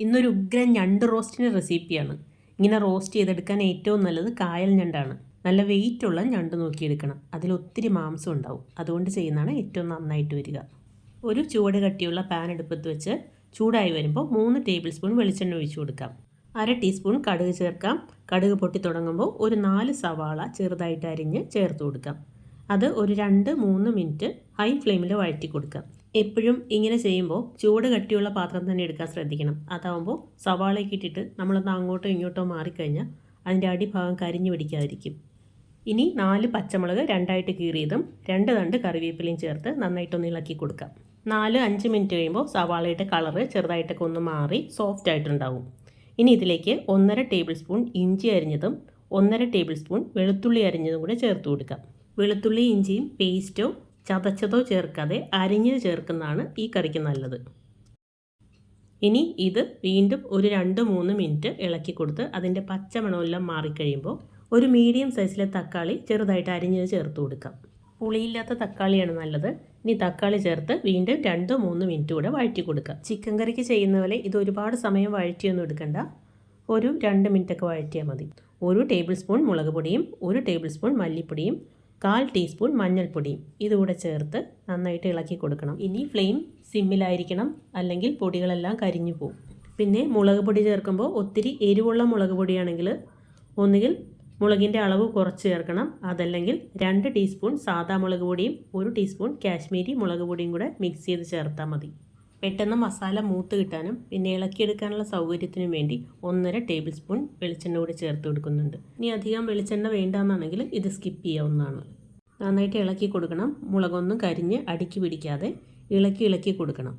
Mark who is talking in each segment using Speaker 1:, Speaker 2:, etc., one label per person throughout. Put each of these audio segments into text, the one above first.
Speaker 1: ഇന്നൊരു ഉഗ്രൻ ഞണ്ട് റോസ്റ്റിന്റെ റെസിപ്പിയാണ്. ഇങ്ങനെ റോസ്റ്റ് ചെയ്തെടുക്കാൻ ഏറ്റവും നല്ലത് കായൽ ഞണ്ടാണ്. നല്ല വെയിറ്റ് ഉള്ള ഞണ്ട് നോക്കിയെടുക്കണം. അതിൽ ഒത്തിരി മാംസം ഉണ്ടാവും. അതുകൊണ്ട് ചെയ്യുന്നതാണ് ഏറ്റവും നന്നായിട്ട് വരിക. ഒരു ചുവട് കട്ടിയുള്ള പാൻ എടുപ്പത്ത് വെച്ച് ചൂടായി വരുമ്പോൾ മൂന്ന് ടേബിൾ സ്പൂൺ വെളിച്ചെണ്ണ ഒഴിച്ചു കൊടുക്കാം. അര ടീസ്പൂൺ കടുക് ചേർക്കാം. കടുക് പൊട്ടി തുടങ്ങുമ്പോൾ ഒരു നാല് സവാള ചെറുതായിട്ട് അരിഞ്ഞ് ചേർത്ത് കൊടുക്കാം. അത് ഒരു രണ്ട് മൂന്ന് മിനിറ്റ് ഹൈ ഫ്ലെയിമിൽ വഴറ്റി കൊടുക്കാം. എപ്പോഴും ഇങ്ങനെ ചെയ്യുമ്പോൾ ചൂട് കട്ടിയുള്ള പാത്രം തന്നെ എടുക്കാൻ ശ്രദ്ധിക്കണം. അതാവുമ്പോൾ സവാളയ്ക്ക് ഇട്ടിട്ട് നമ്മളൊന്ന് അങ്ങോട്ടോ ഇങ്ങോട്ടോ മാറിക്കഴിഞ്ഞാൽ അതിന്റെ അടിഭാഗം കരിഞ്ഞു പിടിക്കാതിരിക്കും. ഇനി നാല് പച്ചമുളക് രണ്ടായിട്ട് കീറിയതും രണ്ട് തണ്ട് കറിവേപ്പിലയും ചേർത്ത് നന്നായിട്ടൊന്ന് ഇളക്കി കൊടുക്കാം. നാല് അഞ്ച് മിനിറ്റ് കഴിയുമ്പോൾ സവാളയുടെ കളറ് ചെറുതായിട്ടൊക്കെ ഒന്ന് മാറി സോഫ്റ്റ് ആയിട്ടുണ്ടാവും. ഇനി ഇതിലേക്ക് ഒന്നര ടേബിൾ സ്പൂൺ ഇഞ്ചി അരിഞ്ഞതും ഒന്നര ടേബിൾ സ്പൂൺ വെളുത്തുള്ളി അരിഞ്ഞതും കൂടെ ചേർത്ത് കൊടുക്കാം. വെളുത്തുള്ളി ഇഞ്ചിയും പേസ്റ്റോ ചതച്ചതോ ചേർക്കാതെ അരിഞ്ഞത് ചേർക്കുന്നതാണ് ഈ കറിക്ക് നല്ലത്. ഇനി ഇത് വീണ്ടും ഒരു രണ്ട് മൂന്ന് മിനിറ്റ് ഇളക്കി കൊടുത്ത് അതിന്റെ പച്ചമണമെല്ലാം മാറിക്കഴിയുമ്പോൾ ഒരു മീഡിയം സൈസിലെ തക്കാളി ചെറുതായിട്ട് അരിഞ്ഞത് ചേർത്ത് കൊടുക്കാം. പുളിയില്ലാത്ത തക്കാളിയാണ് നല്ലത്. ഇനി തക്കാളി ചേർത്ത് വീണ്ടും രണ്ട് മൂന്ന് മിനിറ്റ് കൂടെ വഴറ്റി കൊടുക്കുക ചിക്കൻ കറിക്ക് ചെയ്യുന്ന പോലെ ഇത് ഒരുപാട് സമയം വഴറ്റിയൊന്നും എടുക്കണ്ട. ഒരു രണ്ട് മിനിറ്റൊക്കെ വഴറ്റിയാൽ മതി. ഒരു ടേബിൾ സ്പൂൺ മുളക് പൊടിയും ഒരു ടേബിൾ സ്പൂൺ മല്ലിപ്പൊടിയും കാൽ ടീസ്പൂൺ മഞ്ഞൾപ്പൊടിയും ഇതുകൂടെ ചേർത്ത് നന്നായിട്ട് ഇളക്കി കൊടുക്കണം. ഇനി ഫ്ലെയിം സിമ്മിലായിരിക്കണം. അല്ലെങ്കിൽ പൊടികളെല്ലാം കരിഞ്ഞു പോകും പിന്നെ മുളക് പൊടി ചേർക്കുമ്പോൾ ഒത്തിരി എരിവുള്ള മുളക് പൊടിയാണെങ്കിൽ ഒന്നുകിൽ മുളകിന്റെ അളവ് കുറച്ച് ചേർക്കണം. അതല്ലെങ്കിൽ രണ്ട് ടീസ്പൂൺ സാദാ മുളക് പൊടിയും ഒരു ടീസ്പൂൺ കാശ്മീരി മുളക് പൊടിയും കൂടെ മിക്സ് ചെയ്ത് ചേർത്താൽ മതി. പെട്ടെന്ന് മസാല മൂത്ത് കിട്ടാനും പിന്നെ ഇളക്കിയെടുക്കാനുള്ള സൗകര്യത്തിനും വേണ്ടി ഒന്നര ടേബിൾ സ്പൂൺ വെളിച്ചെണ്ണ കൂടി ചേർത്ത് കൊടുക്കുന്നുണ്ട്. ഇനി അധികം വെളിച്ചെണ്ണ വേണ്ടാന്നാണെങ്കിൽ ഇത് സ്കിപ്പ് ചെയ്യാവുന്നതാണ്. നന്നായിട്ട് ഇളക്കി കൊടുക്കണം. മുളകൊന്നും കരിഞ്ഞ് അടുക്കി പിടിക്കാതെ ഇളക്കി ഇളക്കി കൊടുക്കണം.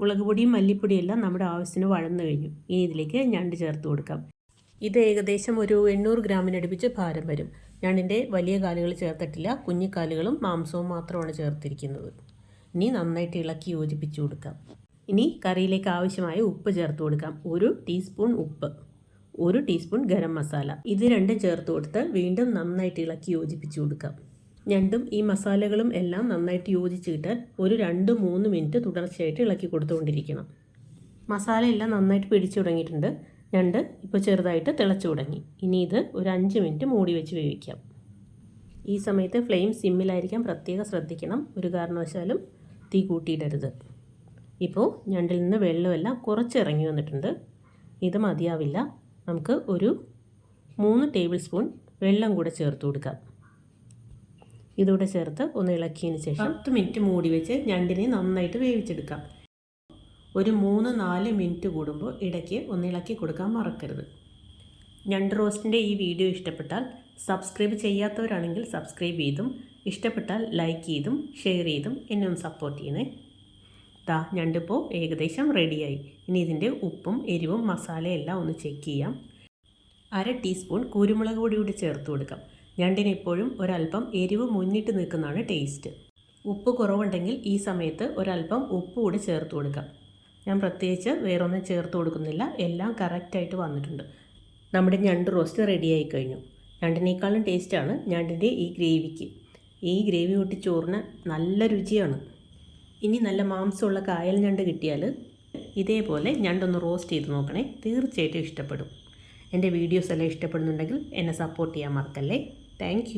Speaker 1: മുളക് പൊടിയും മല്ലിപ്പൊടിയും എല്ലാം നമ്മുടെ ആവശ്യത്തിന് വഴന്നു കഴിഞ്ഞു. ഇനി ഇതിലേക്ക് ഞണ്ട് ചേർത്ത് കൊടുക്കാം. ഇത് ഏകദേശം ഒരു എണ്ണൂറ് ഗ്രാമിനടുപ്പിച്ച് ഭാരം വരും. ഞണ്ടിന്റെ വലിയ കാലുകൾ ചേർത്തിട്ടില്ല. കുഞ്ഞിക്കാലുകളും മാംസവും മാത്രമാണ് ചേർത്തിരിക്കുന്നത്. ഇനി നന്നായിട്ട് ഇളക്കി യോജിപ്പിച്ചു കൊടുക്കാം. ഇനി കറിയിലേക്ക് ആവശ്യമായ ഉപ്പ് ചേർത്ത് കൊടുക്കാം. ഒരു ടീസ്പൂൺ ഉപ്പ് ഒരു ടീസ്പൂൺ ഗരം മസാല. ഇത് രണ്ടും ചേർത്ത് കൊടുത്ത് വീണ്ടും നന്നായിട്ട് ഇളക്കി യോജിപ്പിച്ചു കൊടുക്കാം. ഞണ്ടും ഈ മസാലകളും എല്ലാം നന്നായിട്ട് യോജിച്ച് കിട്ടാൻ ഒരു രണ്ട് മൂന്ന് മിനിറ്റ് തുടർച്ചയായിട്ട് ഇളക്കി കൊടുത്തുകൊണ്ടിരിക്കണം. മസാല എല്ലാം നന്നായിട്ട് പിടിച്ചു തുടങ്ങിയിട്ടുണ്ട്. ഞണ്ട് ഇപ്പോൾ ചെറുതായിട്ട് തിളച്ചു തുടങ്ങി. ഇനി ഇത് ഒരു അഞ്ച് മിനിറ്റ് മൂടി വെച്ച് വേവിക്കാം. ഈ സമയത്ത് ഫ്ലെയിം സിമ്മിലായിരിക്കാൻ പ്രത്യേകം ശ്രദ്ധിക്കണം. ഒരു കാരണവശാലും തീ കൂട്ടിയിടരുത്. ഇപ്പോൾ ഞണ്ടിൽ നിന്ന് വെള്ളമെല്ലാം കുറച്ച് ഇറങ്ങി വന്നിട്ടുണ്ട്. ഇത് മതിയാവില്ല. നമുക്ക് ഒരു മൂന്ന് ടേബിൾ സ്പൂൺ വെള്ളം കൂടെ ചേർത്ത് കൊടുക്കാം. ഇതുകൂടെ ചേർത്ത് ഒന്ന് ഇളക്കിയതിന് ശേഷം പത്ത് മിനിറ്റ് മൂടി വെച്ച് ഞണ്ടിനെ നന്നായിട്ട് വേവിച്ചെടുക്കാം. ഒരു മൂന്ന് നാല് മിനിറ്റ് കൂടുമ്പോൾ ഇടയ്ക്ക് ഒന്ന് ഇളക്കി കൊടുക്കാൻ മറക്കരുത്. ഞണ്ട് റോസ്റ്റിന്റെ ഈ വീഡിയോ ഇഷ്ടപ്പെട്ടാൽ സബ്സ്ക്രൈബ് ചെയ്യാത്തവരാണെങ്കിൽ സബ്സ്ക്രൈബ് ചെയ്തും ഇഷ്ടപ്പെട്ടാൽ ലൈക്ക് ചെയ്തും ഷെയർ ചെയ്തും എന്നെ ഒന്ന് സപ്പോർട്ട് ചെയ്യണേ. ദാ ഞണ്ടിപ്പോൾ ഏകദേശം റെഡിയായി. ഇനി ഇതിന്റെ ഉപ്പും എരിവും മസാലയെല്ലാം ഒന്ന് ചെക്ക് ചെയ്യാം. അര ടീസ്പൂൺ കുരുമുളക് പൊടി കൂടി ചേർത്ത് കൊടുക്കാം. ഞണ്ടിന് എപ്പോഴും ഒരല്പം എരിവ് മുന്നിട്ട് നിൽക്കുന്നതാണ് ടേസ്റ്റ്. ഉപ്പ് കുറവുണ്ടെങ്കിൽ ഈ സമയത്ത് ഒരല്പം ഉപ്പ് കൂടി ചേർത്ത് കൊടുക്കാം. ഞാൻ പ്രത്യേകിച്ച് വേറൊന്നും ചേർത്ത് കൊടുക്കുന്നില്ല. എല്ലാം കറക്റ്റായിട്ട് വന്നിട്ടുണ്ട്. നമ്മുടെ ഞണ്ട് റോസ്റ്റ് റെഡിയായി കഴിഞ്ഞു. ഞണ്ടിനേക്കാളും ടേസ്റ്റാണ് ഞണ്ടിന്റെ ഈ ഗ്രേവിക്ക്. ഈ ഗ്രേവി കൂട്ടി ചോറിന് നല്ല രുചിയാണ്. ഇനി നല്ല മാംസമുള്ള കായൽ ഞണ്ട് കിട്ടിയാൽ ഇതേപോലെ ഞണ്ടൊന്ന് റോസ്റ്റ് ചെയ്ത് നോക്കണേ. തീർച്ചയായിട്ടും ഇഷ്ടപ്പെടും. എന്റെ വീഡിയോസ് എല്ലാം ഇഷ്ടപ്പെടുന്നുണ്ടെങ്കിൽ എന്നെ സപ്പോർട്ട് ചെയ്യാൻ മറക്കല്ലേ? താങ്ക്